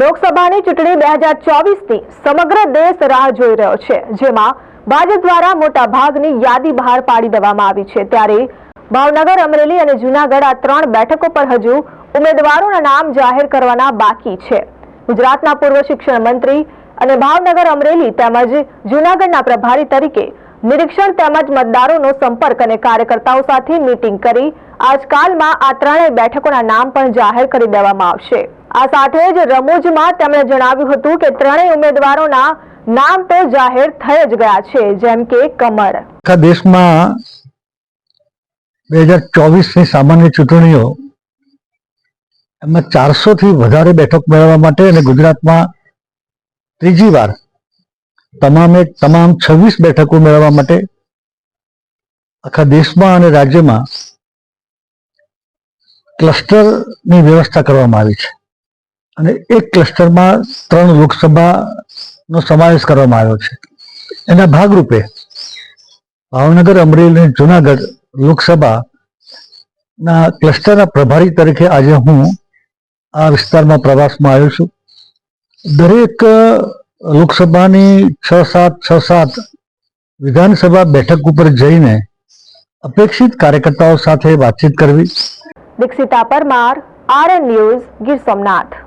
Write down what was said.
લોકસભાની ચૂંટણી બે હજાર ચોવીસની સમગ્ર દેશ રાહ જોઈ રહ્યો છે, જેમાં ભાજપ દ્વારા મોટા ભાગની યાદી બહાર પાડી દેવામાં આવી છે. ત્યારે ભાવનગર, અમરેલી અને જૂનાગઢ આ ત્રણ બેઠકો પર હજુ ઉમેદવારોના નામ જાહેર કરવાના બાકી છે. ગુજરાતના પૂર્વ શિક્ષણ મંત્રી અને ભાવનગર, અમરેલી તેમજ જૂનાગઢના પ્રભારી તરીકે નિરીક્ષણ તેમજ મતદારોનો સંપર્ક અને કાર્યકર્તાઓ સાથે મીટિંગ કરી, આજકાલમાં આ ત્રણેય બેઠકોના નામ પણ જાહેર કરી દેવામાં આવશે. આ સાથે જ રમૂજમાં તેમણે જણાવ્યું હતું કે ત્રણેય ઉમેદવારોના નામ તો જાહેર થઈ જ ગયા છે, જેમ કે કમર. આખા દેશમાં બે હજાર ચોવીસની સામાન્ય ચૂંટણીઓ એમાં ચારસો થી વધારે બેઠક મેળવવા માટે અને ગુજરાતમાં ત્રીજી વાર તમામે તમામ છવ્વીસ બેઠકો મેળવવા માટે આખા દેશમાં અને રાજ્યમાં ક્લસ્ટરની વ્યવસ્થા કરવામાં આવી છે. અને એક ક્લસ્ટરમાં ત્રણ લોકસભાનો સમાવેશ કરવામાં આવ્યો છે. એના ભાગરૂપે ભાવનગર, અમરેલી અને જુનાગઢ લોકસભાના ક્લસ્ટરના પ્રભારી તરીકે આજે હું આ વિસ્તારમાં પ્રવાસમાં આવ્યો છું. દરેક લોકસભાની છ સાત છ સાત વિધાનસભા બેઠક ઉપર જઈને અપેક્ષિત કાર્યકર્તાઓ સાથે વાતચીત કરવી. Dikshita Parmar, RN news Gir Somnath.